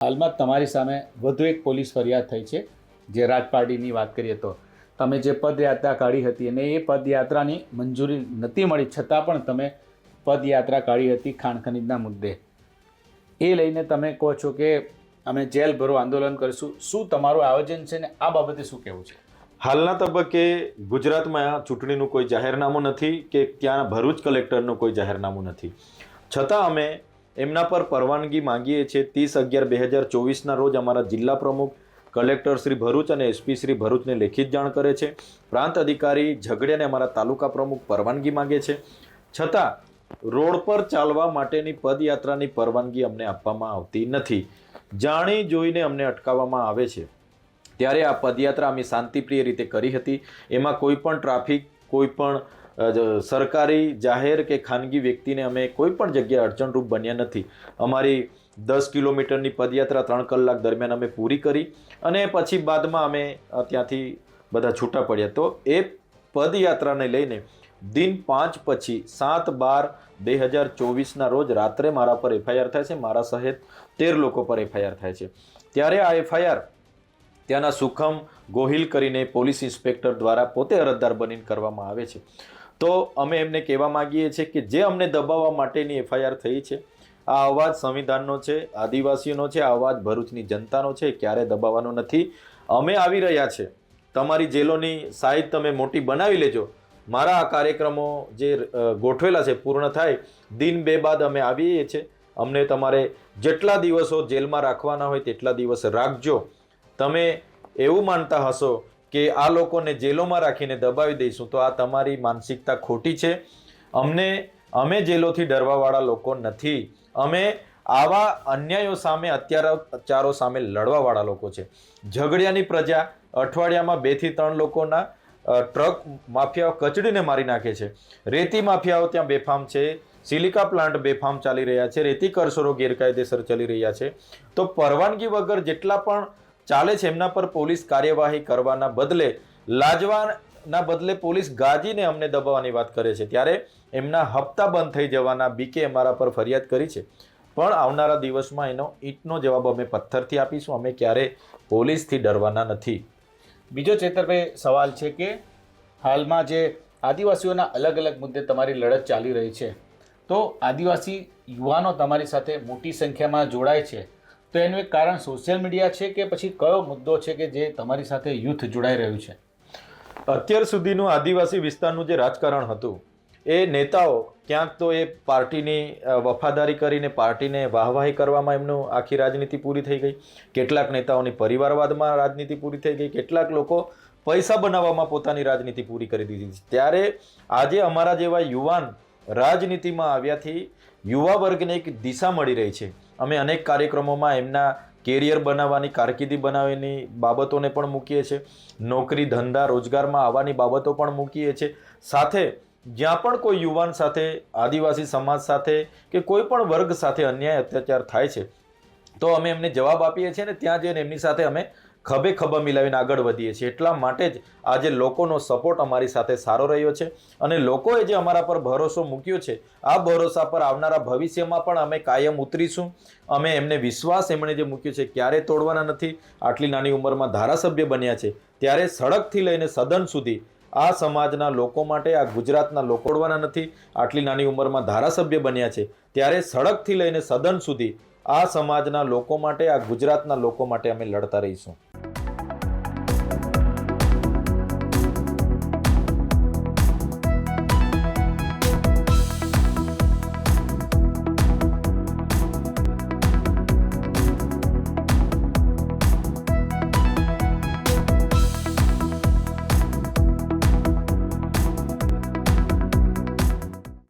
હાલમાં તમારી સામે વધુ એક પોલીસ ફરિયાદ થઈ છે, જે રાજપાડીની વાત કરીએ તો. તમે જે પદયાત્રા કાઢી હતી અને એ પદયાત્રાની મંજૂરી નથી મળી, છતાં પણ તમે પદયાત્રા કાઢી હતી ખાણ ખનીજના મુદ્દે. એ લઈને તમે કહો છો કે અમે જેલ ભરો આંદોલન કરીશું. શું તમારું આયોજન છે ને આ બાબતે શું કહેવું છે? હાલના તબક્કે ગુજરાતમાં ચૂંટણીનું કોઈ જાહેરનામું નથી કે ત્યાં ભરૂચ કલેક્ટરનું કોઈ જાહેરનામું નથી. છતાં અમે એમના પર પરવાનગી માંગીએ છીએ. ત્રીસ અગિયાર બે હજાર ચોવીસના રોજ અમારા જિલ્લા પ્રમુખ, કલેક્ટર શ્રી ભરૂચ અને એસપી શ્રી ભરૂચને લેખિત જાણ કરે છે. પ્રાંત અધિકારી ઝઘડિયાને અમારા તાલુકા પ્રમુખ પરવાનગી માંગે છે. છતાં, રોડ પર ચાલવા માટેની પદયાત્રાની પરવાનગી અમને આપવામાં આવતી નથી. જાણી જોઈને અમને અટકાવવામાં આવે છે. ત્યારે આ પદયાત્રા અમે શાંતિપ્રિય રીતે કરી હતી. એમાં કોઈ પણ ટ્રાફિક, કોઈ પણ સરકારી જાહેર કે ખાનગી વ્યક્તિને અમે કોઈ પણ જગ્યાએ અડચણરૂપ બન્યા નથી. અમારી દસ કિલોમીટરની પદયાત્રા ત્રણ કલાક દરમિયાન અમે પૂરી કરી અને પછી બાદમાં અમે ત્યાંથી બધા છૂટા પડ્યા. તો એ પદયાત્રાને લઈને દિન પાંચ પછી સાત બાર બે હજાર ચોવીસના રોજ રાત્રે મારા પર એફઆઈઆર થાય છે. મારા સહિત તેર લોકો પર એફઆઈઆર થાય છે. ત્યારે આ એફઆઈઆર ત્યાંના સુખમ ગોહિલ કરીને પોલીસ ઇન્સ્પેક્ટર દ્વારા પોતે અરજદાર બનીને કરવામાં આવે છે. તો અમે એમને કહેવા માંગીએ છીએ કે જે અમને દબાવવા માટેની એફઆઈઆર થઈ છે, આ અવાજ સંવિધાનનો છે, આદિવાસીઓનો છે, આ અવાજ ભરૂચની જનતાનો છે ક્યારે દબાવવાનો નથી. અમે આવી રહ્યા છે. તમારી જેલોની સાઈઝ તમે મોટી બનાવી લેજો. મારા આ કાર્યક્રમો જે ગોઠવેલા છે, પૂર્ણ થાય, દિન બે બાદ અમે આવીએ છીએ. અમને તમારે જેટલા દિવસો જેલમાં રાખવાના હોય તેટલા દિવસ રાખજો. તમે એવું માનતા હશો કે આ લોકોને જેલોમાં રાખીને દબાવી દઈશું તો આ તમારી માનસિકતા ખોટી છે? અમને, અમે જેલોથી ડરવાવાળા લોકો નથી. અમે આવા અન્યાયો સામે, અત્યાચારો સામે લડવાવાળા લોકો છે. ઝઘડિયાની પ્રજા અઠવાડિયામાં બેથી ત્રણ લોકોના ટ્રક માફિયાઓ કચડીને મારી નાખે છે. રેતી માફિયાઓ ત્યાં બેફામ છે. સિલિકા પ્લાન્ટ બેફામ ચાલી રહ્યા છે. રેતી કરસરો ગેરકાયદેસર ચાલી રહ્યા છે. તો પરવાનગી વગર જેટલા પણ ચાલે છે એમના પર પોલીસ કાર્યવાહી કરવાના બદલે, લાજવાના બદલે પોલીસ ગાજીને અમને દબાવવાની વાત કરે છે. ત્યારે એમના હપ્તા બંધ થઈ જવાના બીકે અમારા પર ફરિયાદ કરી છે. પણ આવનારા દિવસમાં એનો ઈંટનો જવાબ અમે પથ્થરથી આપીશું. અમે ક્યારે પોલીસથી ડરવાના નથી. બીજો ચેતરભાઈ, સવાલ છે કે હાલમાં જે આદિવાસીઓના અલગ અલગ મુદ્દે તમારી લડત ચાલી રહી છે, તો આદિવાસી યુવાનો તમારી સાથે મોટી સંખ્યામાં જોડાય છે. તો એનું એક કારણ સોશિયલ મીડિયા છે કે પછી કયો મુદ્દો છે કે જે તમારી સાથે યુથ જોડાઈ રહ્યું છે? અત્યાર સુધીનું આદિવાસી વિસ્તારનું જે રાજકારણ હતું, એ નેતાઓ ક્યાંક તો એ પાર્ટીની વફાદારી કરીને પાર્ટીને વાહવાહી કરવામાં એમનું આખી રાજનીતિ પૂરી થઈ ગઈ. કેટલાક નેતાઓની પરિવારવાદમાં રાજનીતિ પૂરી થઈ ગઈ. કેટલાક લોકો પૈસા બનાવવામાં પોતાની રાજનીતિ પૂરી કરી દીધી છે. ત્યારે આજે અમારા જેવા યુવાન રાજનીતિમાં આવ્યાથી યુવા વર્ગને એક દિશા મળી રહી છે. અમે અનેક કાર્યક્રમોમાં એમના કેરિયર બનાવવાની, કારકિર્દી બનાવવાની બાબતોને પણ મૂકીએ છીએ. નોકરી, ધંધા, રોજગારમાં આવવાની બાબતો પણ મૂકીએ છીએ. સાથે જ્યાં પણ કોઈ યુવાન સાથે, આદિવાસી સમાજ સાથે કે કોઈ પણ વર્ગ સાથે અન્યાય અત્યાચાર થાય છે, તો અમે એમને જવાબ આપીએ છીએ ને ત્યાં જઈને એમની સાથે અમે ખભે ખભા મિલાવીને આગળ વધીએ છીએ. એટલા માટે જ આજે લોકોનો સપોર્ટ અમારી સાથે સારો રહ્યો છે અને લોકોએ જે અમારા પર ભરોસો મૂક્યો છે, આ ભરોસા પર આવનારા ભવિષ્યમાં પણ અમે કાયમ ઉતરીશું. અમે એમને વિશ્વાસ એમણે જે મૂક્યો છે ક્યારે તોડવાના નથી, આટલી નાની ઉંમરમાં ધારાસભ્ય બન્યા છે, ત્યારે સડકથી લઈને સદન સુધી આ સમાજના લોકો માટે, આ ગુજરાતના લોકો તોડવાના નથી, આટલી નાની ઉંમરમાં ધારાસભ્ય બન્યા છે, ત્યારે સડકથી લઈને સદન સુધી આ સમાજના લોકો માટે, આ ગુજરાતના લોકો માટે અમે લડતા રહીશું.